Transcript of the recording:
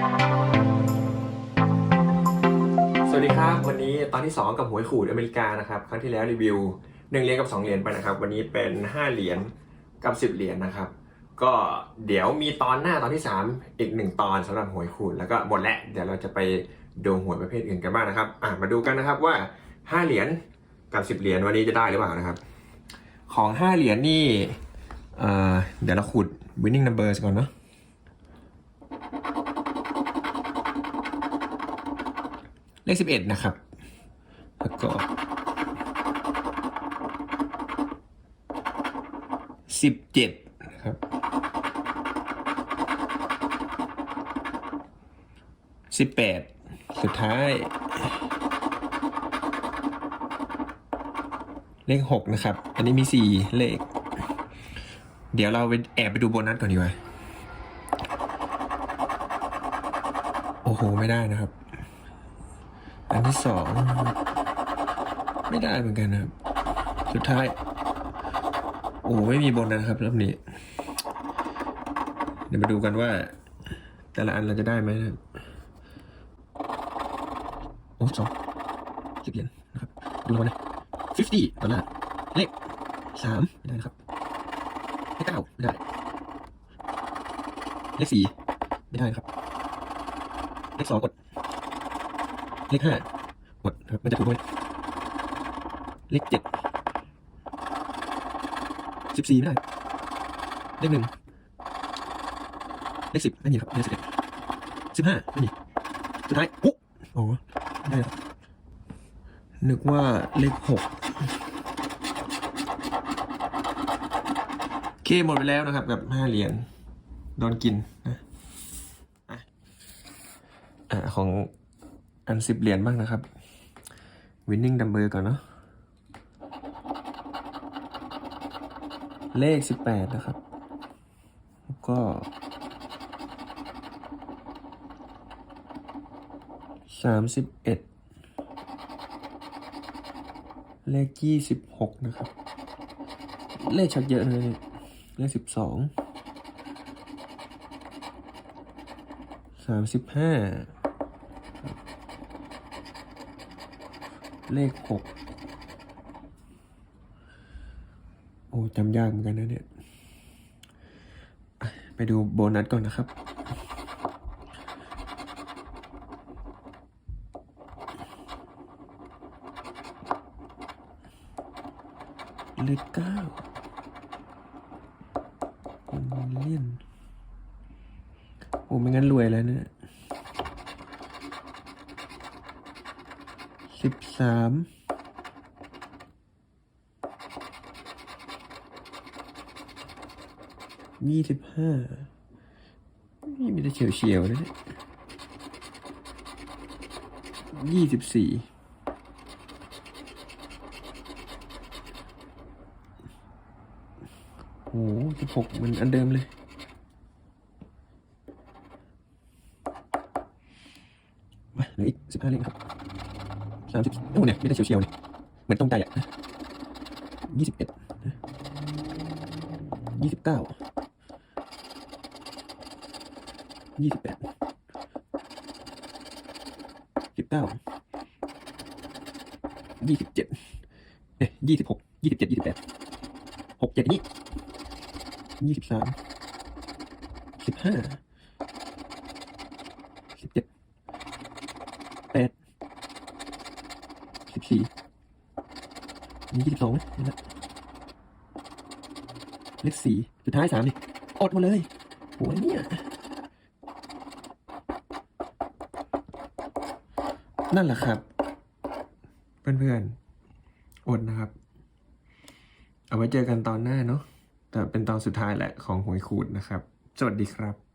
สวัสดีครับ วันนี้ตอนที่ 2 กับหวยขูดอเมริกานะครับครั้งที่แล้วรีวิว1เหรียญกับ 2 เหรียญไปนะครับ วันนี้เป็น 5 เหรียญกับ 10 เหรียญนะครับ ก็เดี๋ยวมีตอนหน้าตอนที่ 3 อีก 1 ตอนสำหรับหวยขูดแล้วก็หมดแล้วเดี๋ยวเราจะไปดูหวยประเภทอื่นกันบ้างนะครับอะมาดูกันนะครับว่า 5 เหรียญกับ 10 เหรียญวันนี้จะได้หรือเปล่านะครับ ของ 5 เหรียญนี่เเดี๋ยวเราขูด winning numbers ก่อนเนาะ เลขสิบเอ็ดนะครับ แล้วก็สิบเจ็ดนะครับสิบแปดสุดท้าย เลขหกนะครับ อันนี้มีสี่เลข เดี๋ยวเราไปแอบไปดูโบนัสก่อนดีกว่า โอ้โห ไม่ได้นะครับ ที่สองไม่ได้เหมือนกันครับ สุดท้าย โอ้ไม่มีบนนะครับรอบนี้ เดี๋ยวมาดูกันว่า แต่ละอันเราจะได้ไหมนะโอ้สองสิบเหรียญนะครับดูแล้วนะ fifty ตอนแรกเลขสามไม่ได้นะครับเลขเก้าไม่ได้เลขสี่ไม่ได้นะครับ เลขสองกด เลขห้า กดครับมันจะถูกด้วยเลขเจ็ดสิบสี่ไม่ได้ เลขหนึ่งเลขสิบไม่มีครับเลขสิบเอ็ดสิบห้าไม่มีสุดท้ายปุ๊โอ้ไม่ได้ครับนึกว่าเลขหกโอเคหมดไปแล้วนะครับ กับห้าเหรียญโดนกินนะอะของอันสิบเหรียญบ้างนะครับ วินนิ่งดัมเบลก่อนเนาะเลข 18 นะครับ แล้วก็ 31 เลข 26 นะครับ เลขชักเยอะเลยเลข 12 35 เลขหกโอ้จำยากเหมือนกันนะเนี่ย ไปดูโบนัสก่อนนะครับ เลขเก้าเลี่ยนโอ้ไม่งั้นรวยแล้วเนี่ย สิบสามยี่สิบห้านี่มีแต่เฉียวเฉียวนะเนี่ยยี่สิบสี่โอ้สิบหกเหมันอันเดิมเลยมาเหลืออีกสิบห้าเลขครับ สามสิบโอ้เนี่ยไม่ได้เฉียวๆเนี่ยเหมือนตรงใจอะยี่สิบเอ็ดยี่สิบเก้ายี่สิบแปดสิบเก้ายี่สิบเจ็ดเอ๊ะยี่สิบหกยี่สิบเจ็ดยี่สิบแปดหกเจ็ดนี่ยี่สิบสามสิบห้าสิบเจ็ด แปดสิบสี่ นี่ยี่สิบสองนะนี่ละเลขสี่สุดท้ายสามนี่อดหมาเลยโหเนี่ยนั่นแหละครับ เพื่อนๆอดนะครับ เอาไว้เจอกันตอนหน้าเนาะแต่เป็นตอนสุดท้ายแหละของหวยขูดนะครับ สวัสดีครับ